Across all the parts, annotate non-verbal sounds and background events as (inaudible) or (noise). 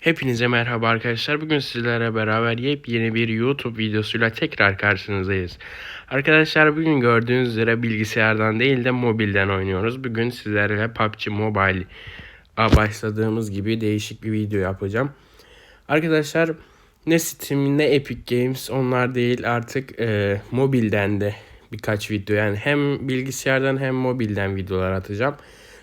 Hepinize merhaba arkadaşlar. Bugün sizlere beraber yepyeni bir YouTube videosuyla tekrar karşınızdayız. Arkadaşlar bugün gördüğünüz üzere bilgisayardan değil de mobilden oynuyoruz. Bugün sizlerle PUBG Mobile'a başladığımız gibi değişik bir video yapacağım. Arkadaşlar ne Steam ne Epic Games onlar değil artık e, mobilden de birkaç video yani hem bilgisayardan hem mobilden videolar atacağım.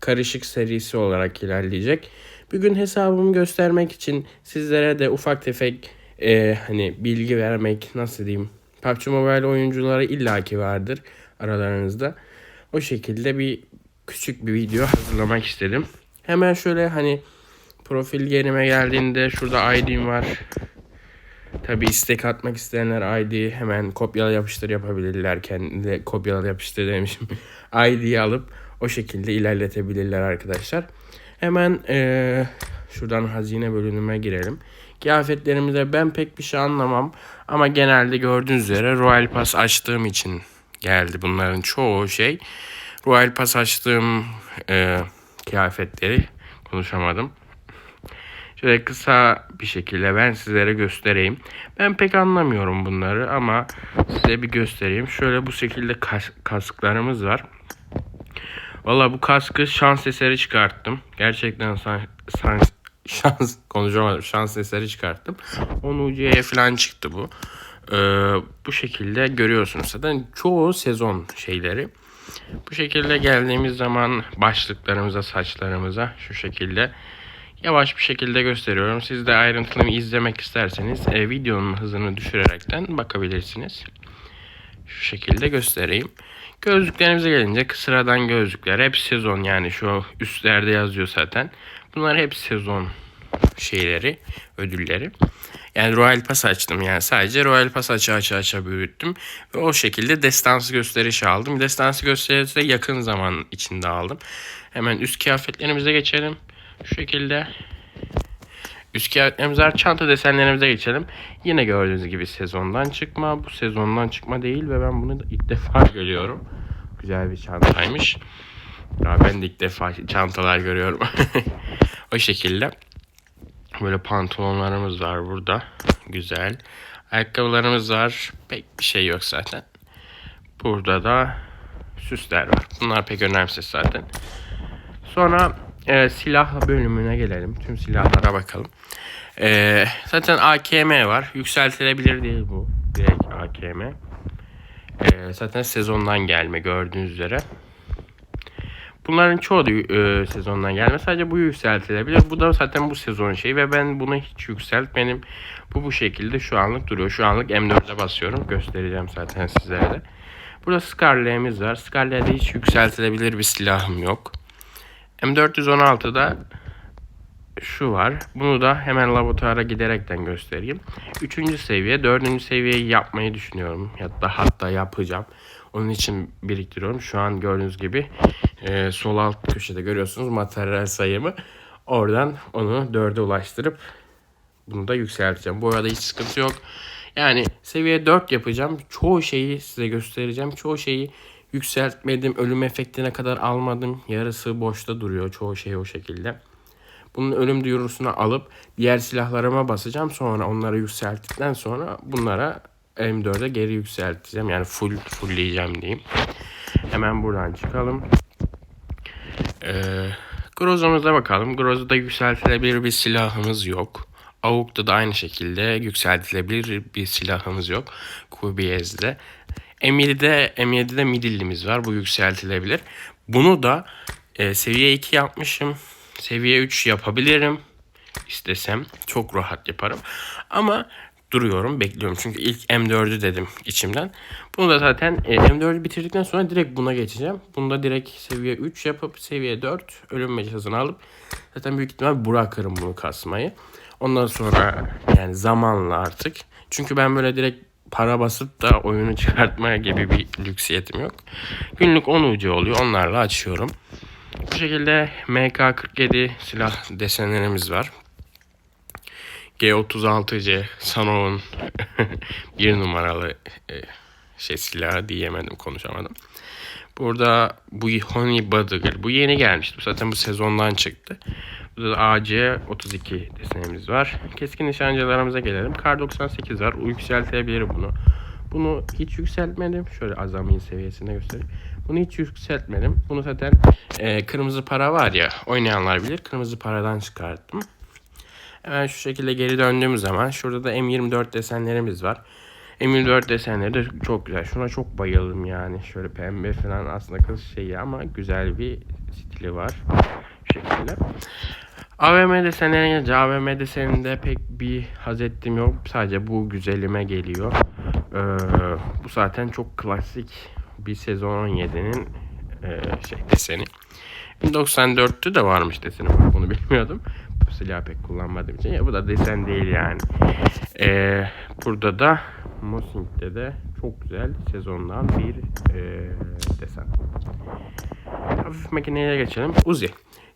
Karışık serisi olarak ilerleyecek. Bugün hesabımı göstermek için sizlere de ufak tefek e, hani bilgi vermek nasıl diyeyim. PUBG Mobile oyuncuları illaki vardır aralarınızda. O şekilde bir küçük bir video hazırlamak istedim. Hemen şöyle hani profil yerime geldiğinde şurada ID'm var. Tabi istek atmak isteyenler ID hemen kopyala yapıştır yapabilirler. Kendi kopyala yapıştır demişim. (laughs) ID'yi alıp o şekilde ilerletebilirler arkadaşlar. Hemen ee, şuradan hazine bölümüne girelim. Kıyafetlerimize ben pek bir şey anlamam. Ama genelde gördüğünüz üzere Royal Pass açtığım için geldi bunların çoğu şey. Royal Pass açtığım e, kıyafetleri konuşamadım. Şöyle kısa bir şekilde ben sizlere göstereyim. Ben pek anlamıyorum bunları ama size bir göstereyim. Şöyle bu şekilde kas kasklarımız var. Valla bu kaskı şans eseri çıkarttım. Gerçekten san, san, şans konuşamadım. Şans eseri çıkarttım. 10 UC'ye falan çıktı bu. Ee, bu şekilde görüyorsunuz zaten çoğu sezon şeyleri. Bu şekilde geldiğimiz zaman başlıklarımıza, saçlarımıza şu şekilde yavaş bir şekilde gösteriyorum. Siz de ayrıntılı izlemek isterseniz e, videonun hızını düşürerekten bakabilirsiniz. Şu şekilde göstereyim. Gözlüklerimize gelince sıradan gözlükler hep sezon yani şu üstlerde yazıyor zaten. Bunlar hep sezon şeyleri, ödülleri. Yani Royal Pass açtım yani sadece Royal Pass açı açı açı büyüttüm. Ve o şekilde destansı gösterişi aldım. Destansı gösterisi de yakın zaman içinde aldım. Hemen üst kıyafetlerimize geçelim. Şu şekilde Üst. Çanta desenlerimize geçelim. Yine gördüğünüz gibi sezondan çıkma. Bu sezondan çıkma değil ve ben bunu ilk defa görüyorum. Güzel bir çantaymış. Ya ben de ilk defa çantalar görüyorum. (laughs) o şekilde. Böyle pantolonlarımız var burada. Güzel. Ayakkabılarımız var. Pek bir şey yok zaten. Burada da süsler var. Bunlar pek önemsiz zaten. Sonra e, silah bölümüne gelelim. Tüm silahlara bakalım. E, zaten AKM var. Yükseltilebilir değil bu. Direkt AKM. E, zaten sezondan gelme gördüğünüz üzere. Bunların çoğu da e, sezondan gelme. Sadece bu yükseltilebilir. Bu da zaten bu sezon şeyi ve ben bunu hiç yükseltmedim. Bu bu şekilde şu anlık duruyor. Şu anlık M4'e basıyorum. Göstereceğim zaten sizlere de. Burada Scarlet'imiz var. Scarlet'de hiç yükseltilebilir bir silahım yok. M416'da şu var. Bunu da hemen laboratuvara giderekten göstereyim. Üçüncü seviye, dördüncü seviyeyi yapmayı düşünüyorum. Da hatta yapacağım. Onun için biriktiriyorum. Şu an gördüğünüz gibi e, sol alt köşede görüyorsunuz materyal sayımı. Oradan onu dörde ulaştırıp bunu da yükselteceğim. Bu arada hiç sıkıntı yok. Yani seviye 4 yapacağım. Çoğu şeyi size göstereceğim. Çoğu şeyi yükseltmedim. Ölüm efektine kadar almadım. Yarısı boşta duruyor çoğu şey o şekilde. Bunun ölüm duyurusunu alıp diğer silahlarıma basacağım. Sonra onları yükselttikten sonra bunlara M4'e geri yükselteceğim. Yani full fullleyeceğim diyeyim. Hemen buradan çıkalım. Ee, Groza'mıza bakalım. Groza'da yükseltilebilir bir silahımız yok. Avuk'ta da aynı şekilde yükseltilebilir bir silahımız yok. QBS'de. M7'de M7'de midillimiz var. Bu yükseltilebilir. Bunu da e, seviye 2 yapmışım. Seviye 3 yapabilirim. istesem çok rahat yaparım. Ama duruyorum, bekliyorum. Çünkü ilk M4'ü dedim içimden. Bunu da zaten e, M4'ü bitirdikten sonra direkt buna geçeceğim. Bunu da direkt seviye 3 yapıp seviye 4 ölüm mecazını alıp zaten büyük ihtimal bırakırım bunu kasmayı. Ondan sonra yani zamanla artık. Çünkü ben böyle direkt para basıp da oyunu çıkartmaya gibi bir lüksiyetim yok. Günlük 10 ucu oluyor. Onlarla açıyorum. Bu şekilde MK47 silah desenlerimiz var. G36C Sano'nun (laughs) bir numaralı e, şey silahı diyemedim konuşamadım. Burada bu Honey Butter bu yeni gelmişti. Zaten bu sezondan çıktı. Burada da AC32 desenimiz var. Keskin nişancılarımıza gelelim. Kar 98 var. Yükseltebilir bunu. Bunu hiç yükseltmedim. Şöyle azamin seviyesinde göstereyim. Bunu hiç yükseltmedim. Bunu zaten e, kırmızı para var ya oynayanlar bilir. Kırmızı paradan çıkarttım. Hemen şu şekilde geri döndüğümüz zaman şurada da M24 desenlerimiz var. M24 desenleri de çok güzel. Şuna çok bayıldım yani. Şöyle pembe falan aslında kız şeyi ama güzel bir stili var. Şu şekilde. AVM desenlerine gelince AVM deseninde pek bir haz ettiğim yok. Sadece bu güzelime geliyor. Ee, bu zaten çok klasik bir sezon 17'nin e, şey deseni. 1094'tü de varmış deseni. Bunu bilmiyordum. Bu silahı pek kullanmadığım için. Ya bu da desen değil yani. Ee, burada da Mosing'de de çok güzel sezondan bir e, desen. Hafif makineye geçelim. Uzi.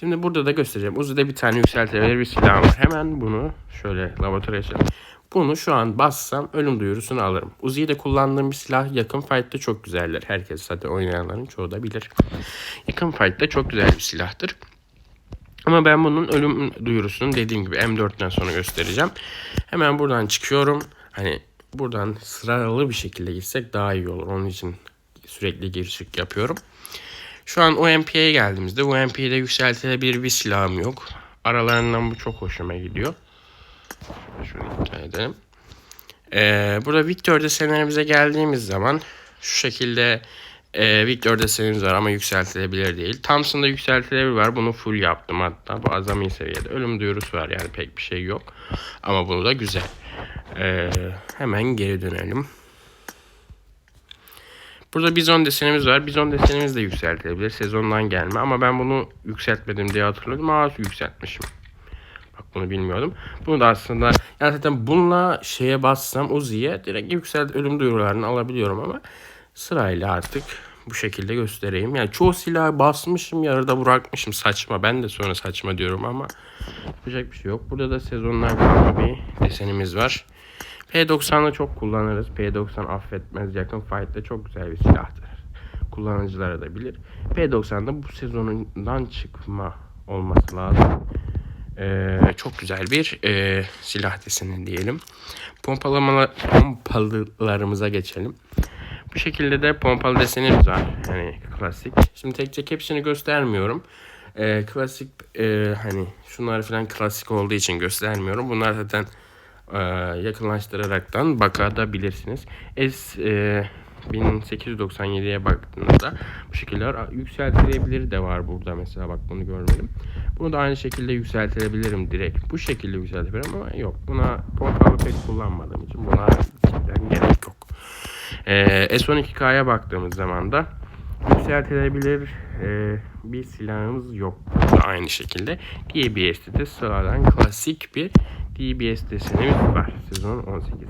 Şimdi burada da göstereceğim. Uzi'de bir tane yükseltilebilir bir silah var. Hemen bunu şöyle laboratuvara açalım. Bunu şu an bassam ölüm duyurusunu alırım. Uzi'yi de kullandığım bir silah yakın fight'ta çok güzeller. Herkes zaten oynayanların çoğu da bilir. Yakın fight'ta çok güzel bir silahtır. Ama ben bunun ölüm duyurusunu dediğim gibi M4'ten sonra göstereceğim. Hemen buradan çıkıyorum. Hani buradan sıralı bir şekilde gitsek daha iyi olur. Onun için sürekli giriş yapıyorum. Şu an UMP'ye geldiğimizde UMP'de yükseltilebilir bir silahım yok. Aralarından bu çok hoşuma gidiyor. Şunu iptal edelim. Ee, burada Victor desenlerimize geldiğimiz zaman şu şekilde e, Victor desenimiz var ama yükseltilebilir değil. Thompson'da yükseltilebilir var. Bunu full yaptım hatta. Bu azami seviyede. Ölüm duyurusu var yani pek bir şey yok. Ama bunu da güzel. Ee, hemen geri dönelim. Burada bizon desenimiz var. Bizon desenimiz de yükseltilebilir. Sezondan gelme ama ben bunu yükseltmedim diye hatırladım. Aa yükseltmişim. Bak bunu bilmiyordum. Bunu da aslında yani zaten bununla şeye bassam Uzi'ye direkt yükselt ölüm duyurularını alabiliyorum ama sırayla artık bu şekilde göstereyim. Yani çoğu silah basmışım yarıda bırakmışım saçma. Ben de sonra saçma diyorum ama yapacak bir şey yok. Burada da sezonlar bir desenimiz var. P90'ı çok kullanırız. P90 affetmez. Yakın fight'ta çok güzel bir silahtır. Kullanıcılara da bilir. P90'da bu sezonundan çıkma olması lazım. Ee, çok güzel bir e, silah deseni diyelim. Pompalama, pompalılarımıza geçelim. Bu şekilde de pompalı desenimiz var. Yani klasik. Şimdi tek tek hepsini göstermiyorum. Ee, klasik e, hani şunlar falan klasik olduğu için göstermiyorum. Bunlar zaten e, yakınlaştıraraktan bakabilirsiniz. S e, 1897'ye baktığınızda bu şekilde yükseltilebilir de var burada mesela bak bunu görmedim. Bunu da aynı şekilde yükseltilebilirim direkt. Bu şekilde yükseltebilirim ama yok. Buna pompalı pek kullanmadığım için buna gerek yok. Ee, S12K'ya baktığımız zaman da yükseltilebilir e, bir silahımız yok. Aynı şekilde DBS'de de sıradan klasik bir DBS desenimiz var. Sezon 18.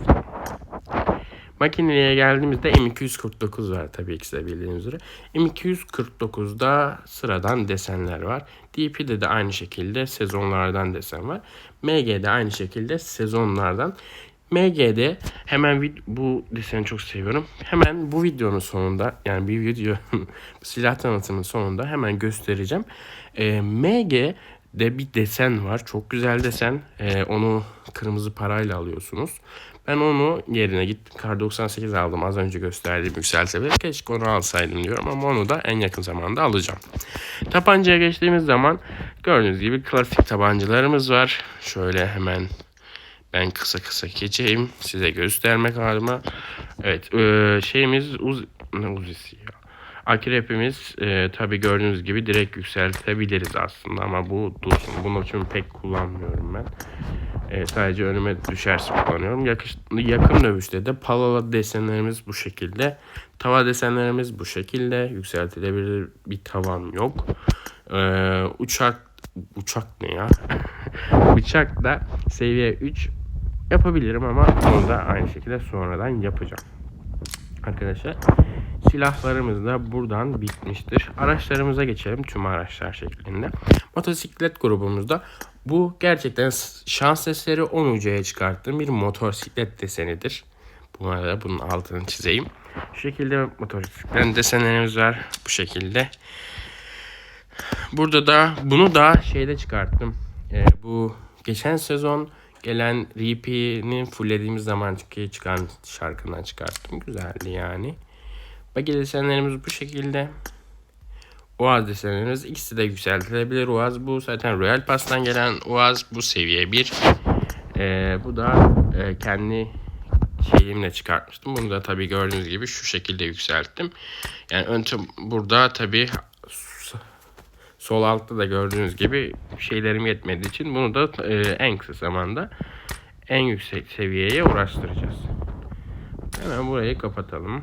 Makineye geldiğimizde M249 var tabii ki de bildiğiniz üzere. M249'da sıradan desenler var. DP'de de aynı şekilde sezonlardan desen var. MG'de aynı şekilde sezonlardan. MG'de hemen bu deseni çok seviyorum. Hemen bu videonun sonunda yani bir video (laughs) silah tanıtımının sonunda hemen göstereceğim. E, MG'de bir desen var. Çok güzel desen. E, onu kırmızı parayla alıyorsunuz. Ben onu yerine gittim. Kar 98 aldım. Az önce gösterdiğim yükseltebilir. Keşke onu alsaydım diyorum ama onu da en yakın zamanda alacağım. Tabancaya geçtiğimiz zaman gördüğünüz gibi klasik tabancalarımız var. Şöyle hemen ben kısa kısa geçeyim size göstermek adına. Evet e, şeyimiz uz ne uzisi ya. Akrepimiz e, tabi gördüğünüz gibi direkt yükseltebiliriz aslında ama bu dursun. Bunu için pek kullanmıyorum ben. E, sadece önüme düşerse kullanıyorum. Yakış, yakın dövüşte de palala desenlerimiz bu şekilde. Tava desenlerimiz bu şekilde. Yükseltilebilir bir tavan yok. E, uçak uçak ne ya? (laughs) Bıçak da seviye 3 yapabilirim ama onu da aynı şekilde sonradan yapacağım. Arkadaşlar silahlarımız da buradan bitmiştir. Araçlarımıza geçelim tüm araçlar şeklinde. Motosiklet grubumuzda bu gerçekten şans eseri 10 ucuya çıkarttığım bir motosiklet desenidir. Bu arada bunun altını çizeyim. Şu şekilde motosiklet desenlerimiz var. Bu şekilde. Burada da bunu da şeyde çıkarttım. e, bu geçen sezon gelen repeat'ini fulllediğimiz zaman çıkan- çıkan şarkından çıkarttım. Güzeldi yani. Bagi desenlerimiz bu şekilde. Uaz desenlerimiz ikisi de yükseltilebilir. Uaz bu zaten Royal Pass'tan gelen Uaz bu seviye 1. Ee, bu da e, kendi şeyimle çıkartmıştım. Bunu da tabii gördüğünüz gibi şu şekilde yükselttim. Yani ön burada tabii sol altta da gördüğünüz gibi şeylerim yetmediği için bunu da e, en kısa zamanda en yüksek seviyeye uğraştıracağız. Hemen burayı kapatalım.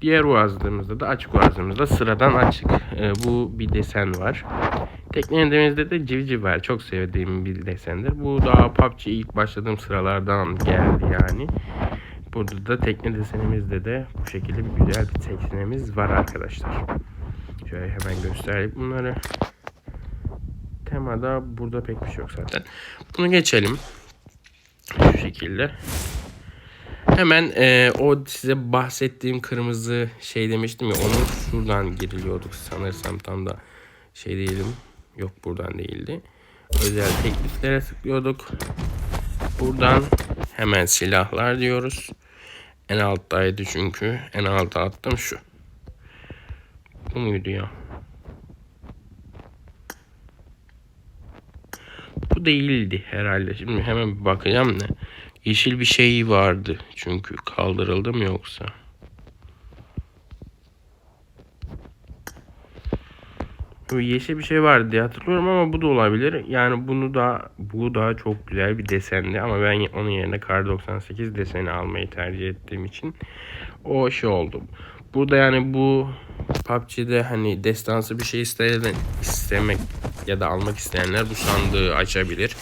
Diğer uazlığımızda da açık uazlığımızda sıradan açık e, bu bir desen var. Teknemizde de civciv var. Çok sevdiğim bir desendir. Bu daha PUBG ilk başladığım sıralardan geldi yani. Burada da tekne desenimizde de bu şekilde bir güzel bir teknemiz var arkadaşlar. Şöyle hemen göstereyim bunları. Temada burada pek bir şey yok zaten. Bunu geçelim. Şu şekilde. Hemen e, o size bahsettiğim kırmızı şey demiştim ya onu şuradan giriliyorduk sanırsam tam da şey değilim. Yok buradan değildi. Özel tekliflere tıklıyorduk. Buradan hemen silahlar diyoruz. En alttaydı çünkü. En alta attım şu. Bu muydu ya? Bu değildi herhalde. Şimdi hemen bir bakacağım ne. Yeşil bir şey vardı. Çünkü kaldırıldı mı yoksa? Yeşil bir şey vardı diye hatırlıyorum ama bu da olabilir. Yani bunu da bu da çok güzel bir desendi ama ben onun yerine Kar 98 deseni almayı tercih ettiğim için o şey oldu. Burada yani bu PUBG'de hani destansı bir şey isteyen, istemek ya da almak isteyenler bu sandığı açabilir.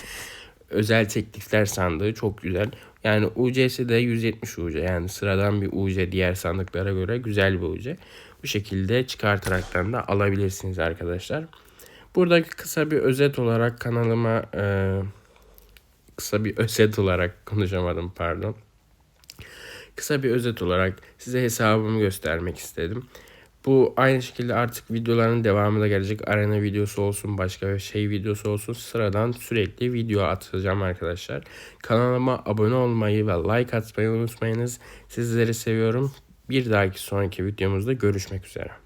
Özel teklifler sandığı çok güzel. Yani UC'si de 170 UC yani sıradan bir UC diğer sandıklara göre güzel bir UC. Bu şekilde çıkartaraktan da alabilirsiniz arkadaşlar. Buradaki kısa bir özet olarak kanalıma e, kısa bir özet olarak (laughs) konuşamadım pardon. Kısa bir özet olarak size hesabımı göstermek istedim. Bu aynı şekilde artık videoların devamı da gelecek. Arena videosu olsun, başka bir şey videosu olsun. Sıradan sürekli video atacağım arkadaşlar. Kanalıma abone olmayı ve like atmayı unutmayınız. Sizleri seviyorum. Bir dahaki sonraki videomuzda görüşmek üzere.